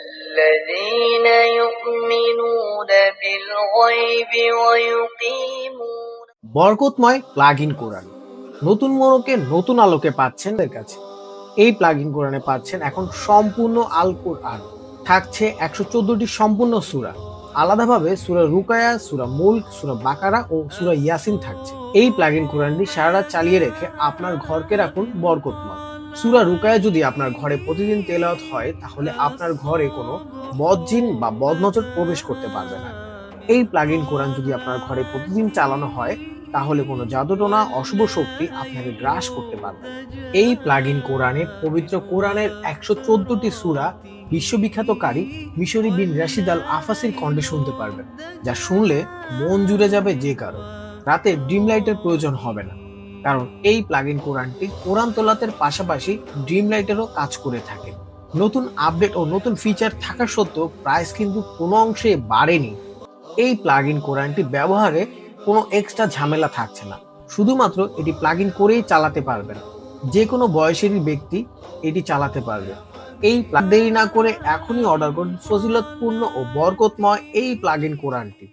الذين يؤمنون بالغيب ويقيمون বরকতময় plug in কোরআন নতুন মোড়কে নতুন আলোকে পাচ্ছেন এর কাছে এই প্লাগ ইন কোরআনে পাচ্ছেন এখন সম্পূর্ণ আল কোরআন থাকছে একশো চোদ্দটি সম্পূর্ণ সুরা আলাদাভাবে সুরা রুকায়া সুরা মুল্ক সুরা বাকারা ও সুরা ইয়াসিন থাকছে এই প্লাগ ইন কোরআনটি সারা রাত চালিয়ে রেখে আপনার ঘরকে রাখুন বরকতময় সুরা রুকায়া যদি আপনার ঘরে প্রতিদিন তেলাওয়াত হয়, তাহলে আপনার ঘরে কোনো বদজিন বা বদনজর প্রবেশ করতে পারবে না। এই প্লাগিন কোরআন যদি আপনার ঘরে প্রতিদিন চালানো হয়, তাহলে কোনো জাদুটোনা, অশুভ শক্তি আপনাকে গ্রাস করতে পারবে এই প্লাগ ইন কোরআনে পবিত্র কোরআনের একশো চোদ্দটি সুরা বিশ্ববিখ্যাতকারী মিশরি বিন রাশিদ আল আফাসির কণ্ঠে শুনতে পারবেন, যা শুনলে মন জুড়ে যাবে যে কারও। রাতে ড্রিম লাইটের প্রয়োজন হবে না। কারণ এই প্লাগ ইন কোরআনটি কোরআন তোলাতের পাশাপাশি ড্রিম লাইটেরও কাজ করে থাকে। নতুন আপডেট ও নতুন ফিচার থাকা সত্ত্বেও প্রাইস কিন্তু কোনো অংশে বাড়েনি। এই প্লাগ ইন কোরআনটি ব্যবহারে কোনো এক্সট্রা ঝামেলা থাকছে না। শুধুমাত্র এটি প্লাগ ইন করেই চালাতে পারবেন। যে কোনো বয়সেরই ব্যক্তি এটি চালাতে পারবে। এই plug দেরি না করে এখনই অর্ডার করুন ফজিলতপূর্ণ ও বরকতময় এই প্লাগ ইন কোরআনটি।